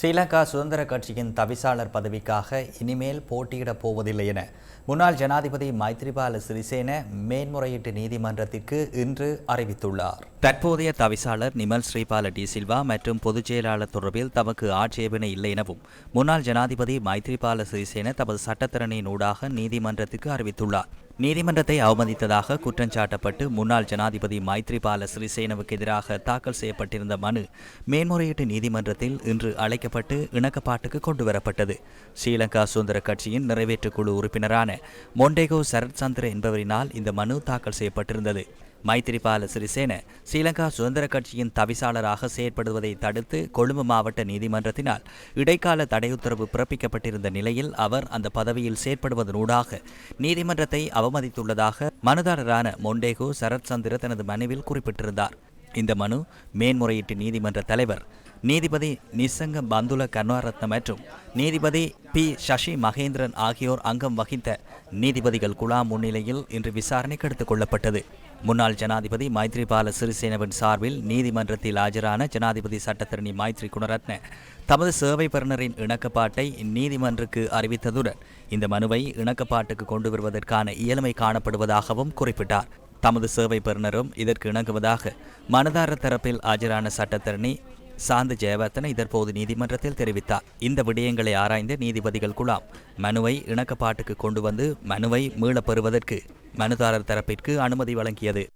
ஸ்ரீலங்கா சுதந்திர கட்சியின் தவிசாளர் பதவிக்காக இனிமேல் போட்டியிடப் போவதில்லை என முன்னாள் ஜனாதிபதி மைத்ரிபால சிறிசேன மேன்முறையீட்டு நீதிமன்றத்திற்கு இன்று அறிவித்துள்ளார். தற்போதைய தவிசாளர் நிமல் ஸ்ரீபால டி சில்வா மற்றும் பொதுச் செயலாளர் தொடர்பில் தமக்கு ஆட்சேபனை இல்லை எனவும் முன்னாள் ஜனாதிபதி மைத்ரிபால சிறிசேன தமது சட்டத்திறனின் ஊடாக நீதிமன்றத்துக்கு அறிவித்துள்ளார். நீதிமன்றத்தை அவமதித்ததாக குற்றஞ்சாட்டப்பட்டு முன்னாள் ஜனாதிபதி மைத்ரிபால சிறிசேனவுக்கு எதிராக தாக்கல் செய்யப்பட்டிருந்த மனு மேன்முறையீட்டு நீதிமன்றத்தில் இன்று அழைக்கப்பட்டு இணக்கப்பாட்டுக்கு கொண்டுவரப்பட்டது. ஸ்ரீலங்கா சுதந்திர கட்சியின் நிறைவேற்றுக் குழு உறுப்பினரான மொண்டேகோ சரத் சந்திர என்பவரினால் இந்த மனு தாக்கல் செய்யப்பட்டிருந்தது. மைத்திரிபால சிறிசேன ஸ்ரீலங்கா சுதந்திர கட்சியின் தவிசாளராக செயற்படுவதை தடுத்து கொழும்பு மாவட்ட நீதிமன்றத்தினால் இடைக்கால தடை உத்தரவு பிறப்பிக்கப்பட்டிருந்த நிலையில் அவர் அந்த பதவியில் செயற்படுவதனூடாக நீதிமன்றத்தை அவமதித்துள்ளதாக மனுதாரரான மொண்டேகோ சரத் சந்திர தனது மனுவில் குறிப்பிட்டிருந்தார். இந்த மனு மேன்முறையீட்டு நீதிமன்ற தலைவர் நீதிபதி நிசங்க பந்துல கருணாரத்ன மற்றும் நீதிபதி பி சசி மகேந்திரன் ஆகியோர் அங்கம் வகித்த நீதிபதிகள் குழா முன்னிலையில் இன்று விசாரணைக்கு எடுத்துக் கொள்ளப்பட்டது. முன்னாள் ஜனாதிபதி மைத்ரிபால சிறிசேனவின் சார்பில் நீதிமன்றத்தில் ஆஜரான ஜனாதிபதி சட்டத்தரணி மைத்ரி குணரத்ன தமது சேவை பெறுநரின் இணக்கப்பாட்டை நீதிமன்றுக்கு அறிவித்ததுடன் இந்த மனுவை இணக்கப்பாட்டுக்கு கொண்டு வருவதற்கான இயலுமை காணப்படுவதாகவும் குறிப்பிட்டார். தமது சேவை பெறுநரும் இதற்கு இணங்குவதாக மனதார தரப்பில் ஆஜரான சட்டத்தரணி சாந்த ஜெயவர்த்தன இதற்போது நீதிமன்றத்தில் தெரிவித்தார். இந்த விடயங்களை ஆராய்ந்த நீதிபதிகள் குழாம் மனுவை இணக்கப்பாட்டுக்கு கொண்டு வந்து மனுவை மீளப்பெறுவதற்கு மனுதாரர் தரப்பிற்கு அனுமதி வழங்கியது.